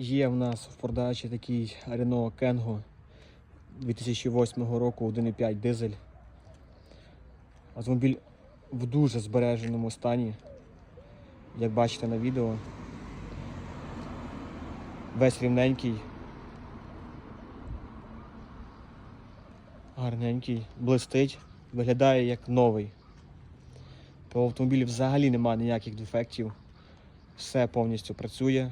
Є в нас в продажі такий Renault Kangoo 2008 року 1,5 дизель. Автомобіль в дуже збереженому стані. Як бачите на відео. Весь рівненький. Гарненький, блистить, виглядає як новий. По автомобілі взагалі немає ніяких дефектів. Все повністю працює.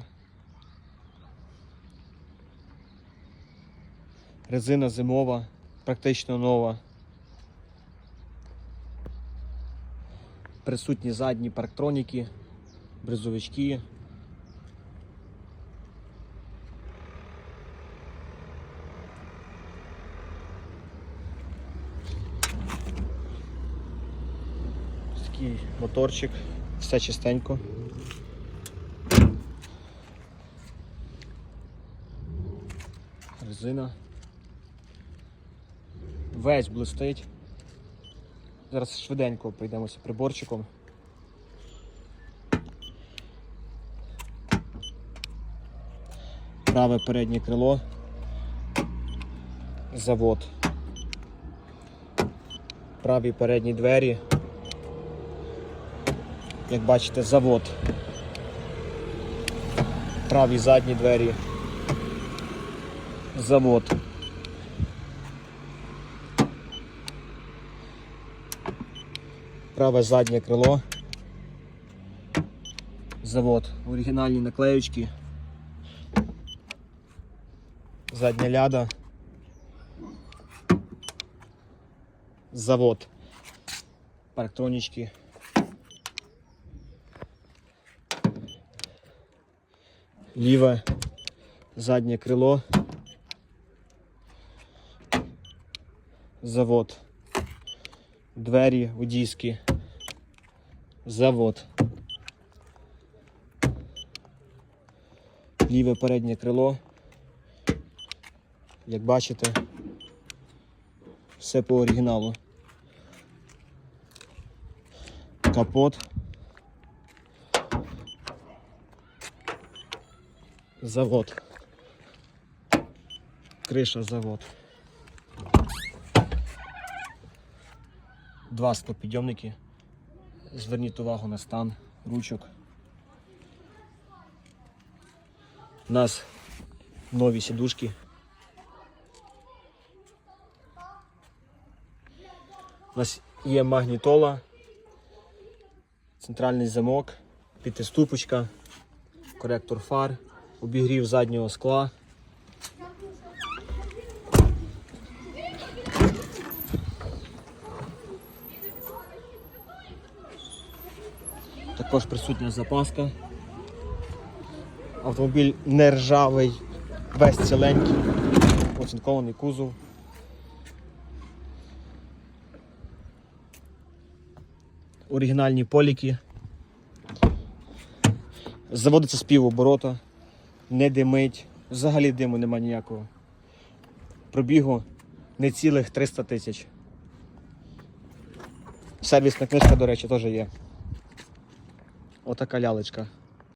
Резина зимова, практично нова. Присутні задні парктроніки, бризовички. Такий моторчик, все чистенько. Резина. Весь блистить. Зараз швиденько пройдемося приборчиком. Праве переднє крило. Завод. Праві передні двері. Як бачите, завод. Праві задні двері. Завод. Праве заднє крило. Завод. Оригінальні наклеючки. Задня ляда. Завод. Парктронічки. Ліве заднє крило. Завод. Двері водійські. Завод. Ліве переднє крило. Як бачите, все по оригіналу. Капот. Завод. Криша завод. Два склопідйомники. Зверніть увагу на стан ручок. У нас нові сідушки. У нас є магнітола, центральний замок, п'ятиступочка, коректор фар, обігрів заднього скла. Також присутня запаска. Автомобіль не ржавий, весь ціленький, оцинкований кузов. Оригінальні поліки. Заводиться з півоборота, не димить, взагалі диму нема ніякого. Пробігу не цілих 300 тисяч. Сервісна книжка, до речі, теж є. Отака лялечка.